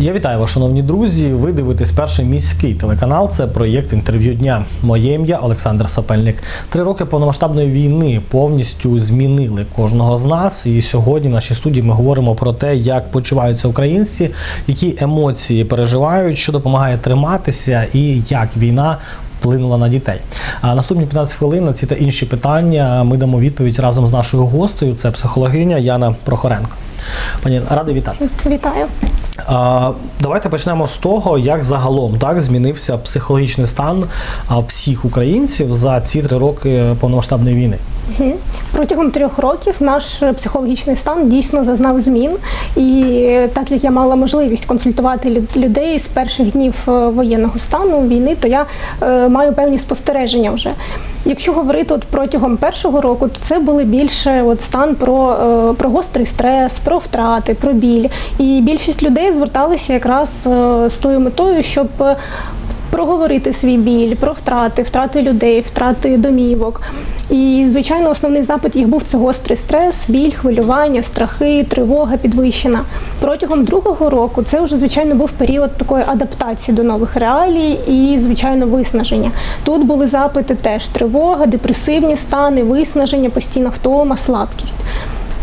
Я вітаю вас, шановні друзі. Ви дивитесь перший міський телеканал. Це проєкт інтерв'ю дня. Моє ім'я Олександр Сапельник. Три роки повномасштабної війни повністю змінили кожного з нас. І сьогодні в нашій студії ми говоримо про те, як почуваються українці, які емоції переживають, що допомагає триматися, і як війна. Вплинула на дітей. А наступні 15 хвилин на ці та інші питання ми дамо відповідь разом з нашою гостею. Це психологиня Яна Прохоренко. Пані радий вітати. Вітаю. Давайте почнемо з того, як загалом так змінився психологічний стан всіх українців за ці три роки повномасштабної війни. Протягом трьох років наш психологічний стан дійсно зазнав змін. І так як я мала можливість консультувати людей з перших днів е, воєнного стану війни, то я е, маю певні спостереження вже. Якщо говорити от протягом першого року, то це були більше от стан про, е, про гострий стрес, про втрати, про біль. І більшість людей зверталися якраз е, з тою метою, щоб проговорити свій біль, про втрати, втрати людей, втрати домівок. І, звичайно, основний запит їх був це гострий стрес, біль, хвилювання, страхи, тривога підвищена. Протягом другого року це вже, звичайно, був період такої адаптації до нових реалій і, звичайно, виснаження. Тут були запити теж тривога, депресивні стани, виснаження, постійна втома, слабкість.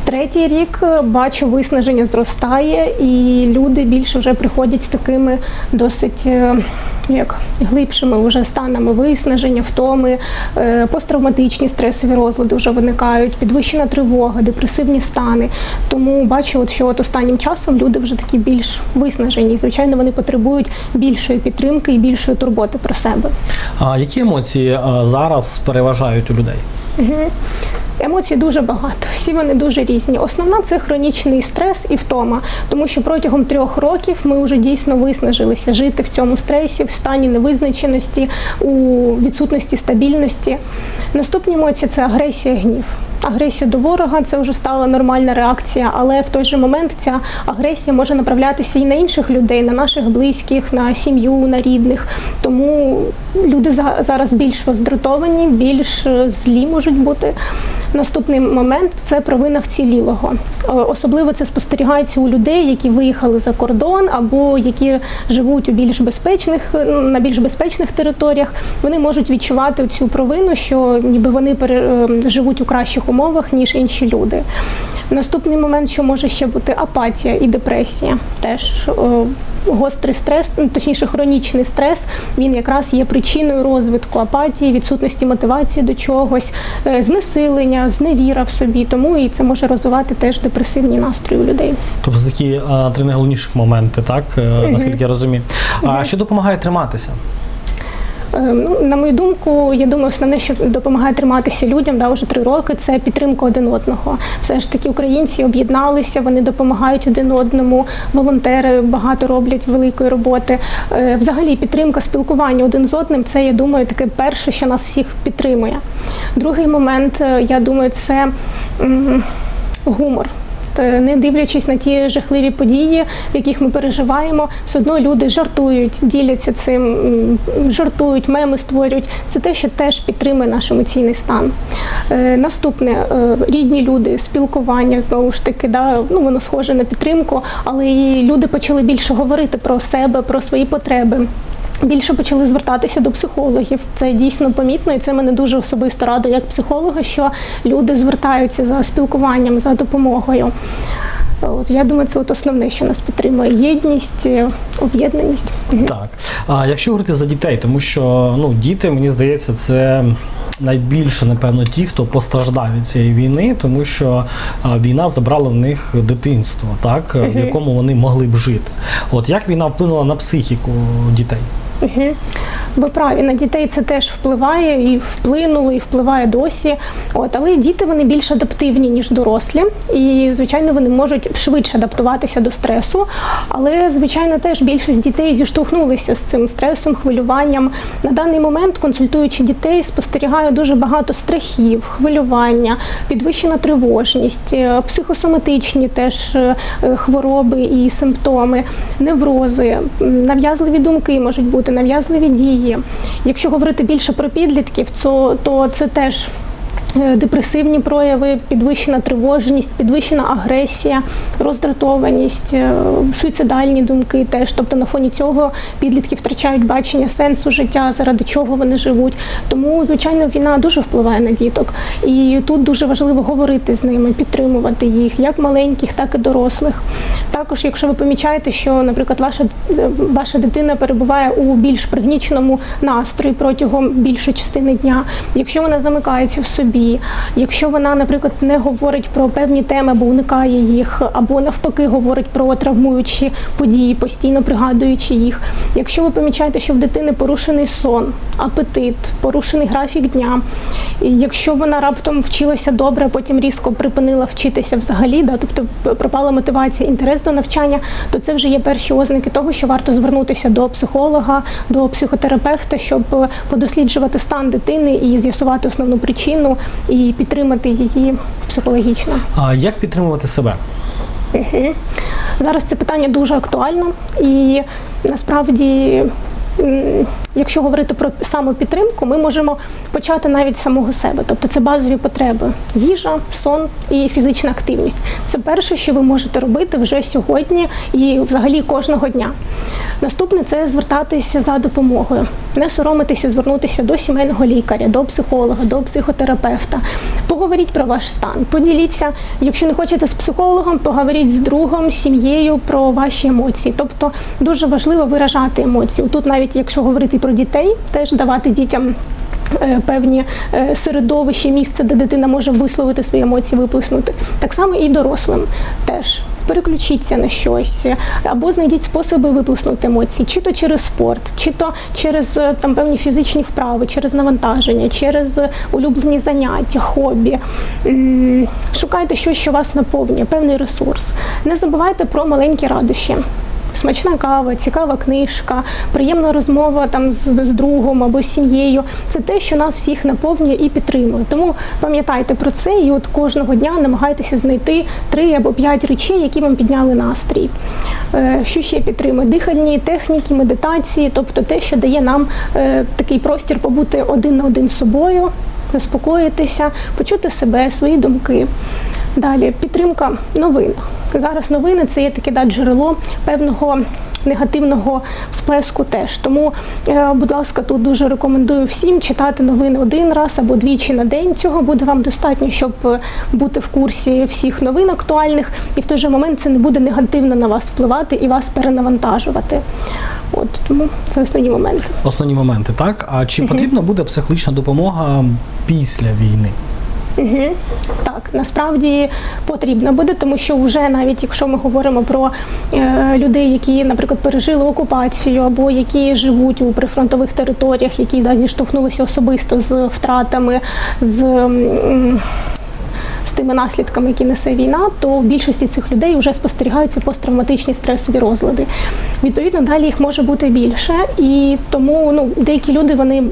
Третій рік е, бачу, виснаження зростає, і люди більше вже приходять з такими досить е, як глибшими вже станами виснаження, втоми, е, посттравматичні стресові розлади вже виникають, підвищена тривога, депресивні стани. Тому бачу, от, що от останнім часом люди вже такі більш виснажені. І, звичайно, вони потребують більшої підтримки і більшої турботи про себе. А які емоції зараз переважають у людей? Емоцій дуже багато, всі вони дуже різні. Основна це хронічний стрес і втома, тому що протягом трьох років ми вже дійсно виснажилися жити в цьому стресі, в стані невизначеності, у відсутності стабільності. Наступні емоції це агресія, гнів. Агресія до ворога це вже стала нормальна реакція, але в той же момент ця агресія може направлятися і на інших людей, на наших близьких, на сім'ю, на рідних. Тому люди за- зараз більш роздратовані, більш е, злі можуть бути. Наступний момент це провина вцілілого. Е, Особливо це спостерігається у людей, які виїхали за кордон або які живуть у більш безпечних е, на більш безпечних територіях. Вони можуть відчувати цю провину, що ніби вони е, живуть у кращих умовах ніж інші люди. Наступний момент, що може ще бути апатія і депресія, теж гострий стрес, ну, точніше, хронічний стрес, він якраз є причиною розвитку апатії, відсутності мотивації до чогось, е, знесилення, зневіра в собі. Тому і це може розвивати теж депресивні настрої у людей. Тобто такі а, три найголовніших моменти, так е, наскільки я розумію. А що допомагає триматися? Е, Ну, на мою думку, я думаю, основне, що допомагає триматися людям да, вже три роки, це підтримка один одного. Все ж таки, українці об'єдналися, вони допомагають один одному. Волонтери багато роблять великої роботи. Е, Взагалі, підтримка спілкування один з одним це, я думаю, таке перше, що нас всіх підтримує. Другий момент, е, я думаю, це гумор. Е, Не дивлячись на ті жахливі події, в яких ми переживаємо, все одно люди жартують, діляться цим, жартують, меми створюють. Це те, що теж підтримує наш емоційний стан. Е, Наступне е, рідні люди, спілкування знову ж таки, да, ну воно схоже на підтримку, але і люди почали більше говорити про себе, про свої потреби. Більше почали звертатися до психологів. Це дійсно помітно, і це мене дуже особисто радує як психолога, що люди звертаються за спілкуванням, за допомогою. От я думаю, це от основне, що нас підтримує: єдність, е, об'єднаність. Так. А якщо говорити за дітей, тому що ну діти, мені здається, це найбільше, напевно, ті, хто постраждав від цієї війни, тому що а, війна забрала в них дитинство, так в якому вони могли б жити. От як війна вплинула на психіку дітей? Ви праві, на дітей це теж впливає і вплинуло, і впливає досі. От, але діти вони більш адаптивні, ніж дорослі, і звичайно вони можуть швидше адаптуватися до стресу. Але, звичайно, теж більшість дітей зіштовхнулися з цим стресом, хвилюванням. На даний момент, консультуючи дітей, спостерігаю дуже багато страхів, хвилювання, підвищена тривожність, е, психосоматичні теж е, е, хвороби і симптоми, неврози, нав'язливі думки можуть бути, нав'язливі дії. Якщо говорити більше про підлітків, то, то це теж депресивні прояви, підвищена тривожність, підвищена агресія, роздратованість, е, суїцидальні думки теж. Тобто на фоні цього підлітки втрачають бачення сенсу життя, заради чого вони живуть. Тому, звичайно, війна дуже впливає на діток. І тут дуже важливо говорити з ними, підтримувати їх, як маленьких, так і дорослих. Також, якщо ви помічаєте, що, наприклад, ваша, е, ваша дитина перебуває у більш пригніченому настрої протягом більшої частини дня, якщо вона замикається в собі, якщо вона, наприклад, не говорить про певні теми, або уникає їх, або навпаки говорить про травмуючі події, постійно пригадуючи їх. Якщо ви помічаєте, що в дитини порушений сон, апетит, порушений графік дня, і якщо вона раптом вчилася добре, потім різко припинила вчитися взагалі, да, тобто пропала мотивація, інтерес до навчання, то це вже є перші ознаки того, що варто звернутися до психолога, до психотерапевта, щоб подосліджувати стан дитини і з'ясувати основну причину і підтримати її психологічно. А як підтримувати себе? Угу. Зараз це питання дуже актуально і насправді. Якщо говорити про самопідтримку, ми можемо почати навіть самого себе, тобто це базові потреби: їжа, сон і фізична активність. Це перше, що ви можете робити вже сьогодні і взагалі кожного дня. Наступне це звертатися за допомогою, не соромитися, звернутися до сімейного лікаря, до психолога, до психотерапевта. Поговоріть про ваш стан, поділіться. Якщо не хочете з психологом, поговоріть з другом, сім'єю про ваші емоції. Тобто дуже важливо виражати емоції. Тут навіть якщо говорити про дітей, теж давати дітям. Е, Певні е, середовище, місце, де дитина може висловити свої емоції, виплеснути. Так само і дорослим теж. Переключіться на щось або знайдіть способи виплеснути емоції, чи то через спорт, чи то через е, там певні фізичні вправи, через навантаження, через улюблені заняття, хобі. Шукайте щось, що вас наповнює, певний ресурс. Не забувайте про маленькі радощі. Смачна кава, цікава книжка, приємна розмова там з, з другом або з сім'єю. Це те, що нас всіх наповнює і підтримує. Тому пам'ятайте про це і от кожного дня намагайтеся знайти три або п'ять речей, які вам підняли настрій. Е, Що ще підтримує? Дихальні техніки, медитації, тобто те, що дає нам е, такий простір побути один на один з собою, заспокоїтися, почути себе, свої думки. Далі підтримка новин. Зараз новини це є таке да, джерело певного негативного сплеску теж. Тому, е, будь ласка, тут дуже рекомендую всім читати новини один раз або двічі на день. Цього буде вам достатньо, щоб е, бути в курсі всіх новин актуальних, і в той же момент це не буде негативно на вас впливати і вас перенавантажувати. От тому це основні моменти. Основні моменти, так? А чи потрібна буде психологічна допомога після війни? Угу. Так, насправді потрібно буде, тому що вже навіть якщо ми говоримо про е, людей, які, наприклад, пережили окупацію або які живуть у прифронтових територіях, які да, зіштовхнулися особисто з втратами, з м, з тими наслідками, які несе війна, то в більшості цих людей вже спостерігаються посттравматичні стресові розлади. Відповідно, далі їх може бути більше, і тому ну, деякі люди вони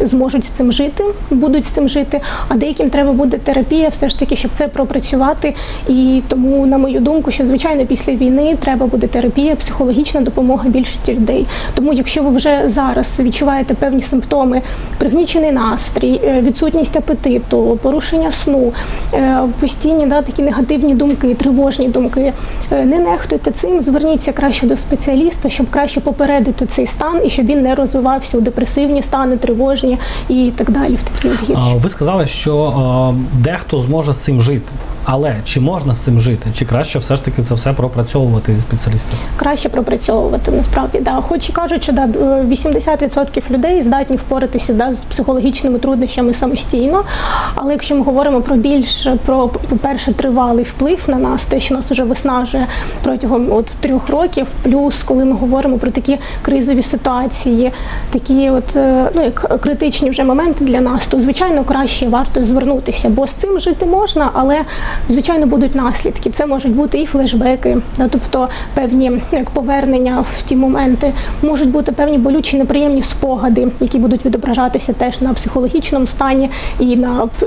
зможуть з цим жити, будуть з цим жити, а деяким треба буде терапія, все ж таки, щоб це пропрацювати. І тому, на мою думку, що звичайно після війни треба буде терапія, психологічна допомога більшості людей. Тому, якщо ви вже зараз відчуваєте певні симптоми, пригнічений настрій, е, відсутність апетиту, порушення сну, е, постійні да, такі негативні думки, тривожні думки, е, не нехтуйте цим, зверніться краще до спеціаліста, щоб краще попередити цей стан і щоб він не розвивався у депресивні стани, тривожні і так далі. В такі. Ви сказали, що дехто зможе з цим жити. Але чи можна з цим жити? Чи краще все ж таки це все пропрацьовувати зі спеціалістом? краще пропрацьовувати насправді. Да. Хоч і кажуть, що да, 80% людей здатні впоратися да, з психологічними труднощами самостійно. Але якщо ми говоримо про більш про, по-перше, тривалий вплив на нас, те, що нас вже виснажує протягом от трьох років, плюс коли ми говоримо про такі кризові ситуації, такі от е, ну як критичні вже моменти для нас, то звичайно краще варто звернутися, бо з цим жити можна, але Звичайно, будуть наслідки. Це можуть бути і флешбеки, тобто певні як повернення в ті моменти, можуть бути певні болючі неприємні спогади, які будуть відображатися теж на психологічному стані і на е,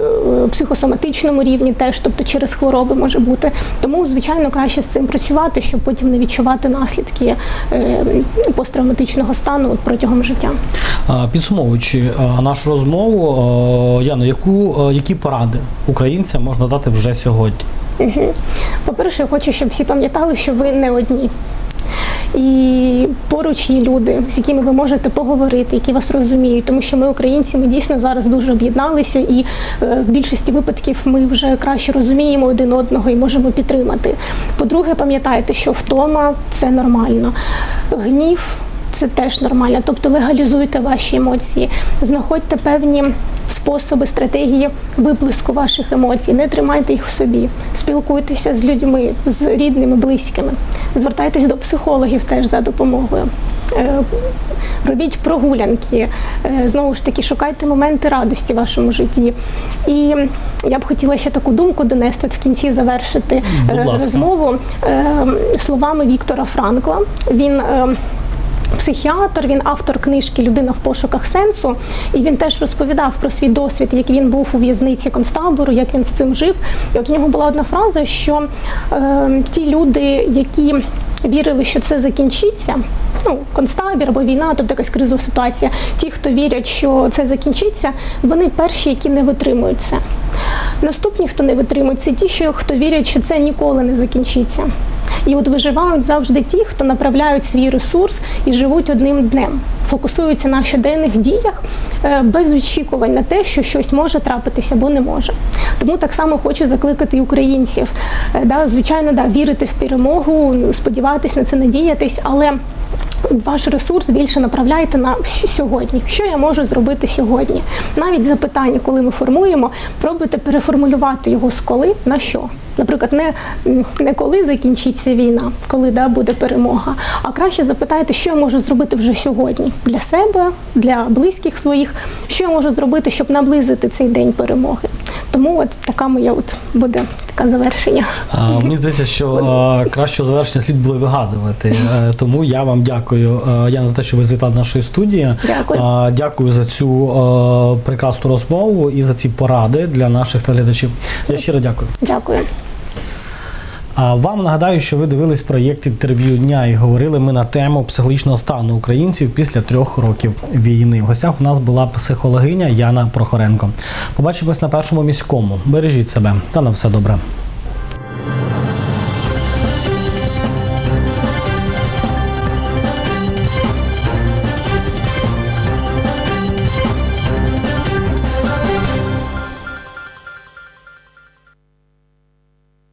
психосоматичному рівні, теж, тобто через хвороби може бути. Тому, звичайно, краще з цим працювати, щоб потім не відчувати наслідки е, посттравматичного стану протягом життя. Підсумовуючи нашу розмову, Яно, яку, які поради українцям можна дати вже сьогодні? По-перше, я хочу, щоб всі пам'ятали, що ви не одні. І поруч є люди, з якими ви можете поговорити, які вас розуміють, тому що ми, українці, ми дійсно зараз дуже об'єдналися, і е, в більшості випадків ми вже краще розуміємо один одного і можемо підтримати. По-друге, пам'ятайте, що втома це нормально. Гнів це теж нормально. Тобто легалізуйте ваші емоції, знаходьте певні способи, стратегії виплеску ваших емоцій. Не тримайте їх в собі. Спілкуйтеся з людьми, з рідними, близькими. Звертайтесь до психологів теж за допомогою. Е, Робіть прогулянки, Е, знову ж таки, шукайте моменти радості в вашому житті. І я б хотіла ще таку думку донести в кінці завершити е, розмову словами Віктора Франкла. Він Психіатр, він автор книжки Людина в пошуках сенсу, і він теж розповідав про свій досвід, як він був у в'язниці концтабору, як він з цим жив. І от у нього була одна фраза, що е, ті люди, які вірили, що це закінчиться, ну концтабір або війна, тобто якась кризова ситуація. Ті, хто вірять, що це закінчиться, вони перші, які не витримують це. Наступні, хто не витримують, це ті, що хто вірять, що це ніколи не закінчиться. І от виживають завжди ті, хто направляють свій ресурс і живуть одним днем, фокусуються на щоденних діях е, без очікувань на те, що щось може трапитися або не може. Тому так само хочу закликати українців. Е, Да, звичайно, да, вірити в перемогу, сподіватись на це, надіятись, але ваш ресурс більше направляйте на сьогодні. Що я можу зробити сьогодні? Навіть запитання, коли ми формуємо, пробуйте переформулювати його з коли на що. Наприклад, не, не коли закінчиться війна, коли да, буде перемога, а краще запитайте, що я можу зробити вже сьогодні для себе, для близьких своїх, що я можу зробити, щоб наблизити цей день перемоги. Тому от така моя от буде таке завершення. А, Мені здається, що а, кращого завершення слід було вигадувати. Е, Тому я вам дякую, е, Яна, за те, що ви звітали нашої студії. Дякую. А, Дякую за цю а, прекрасну розмову і за ці поради для наших телеглядачів. Я щиро дякую. Дякую. А вам нагадаю, що ви дивились проєкт інтерв'ю дня і говорили ми на тему психологічного стану українців після трьох років війни. В гостях у нас була психологиня Яна Прохоренко. Побачимось на першому міському. Бережіть себе та на все добре.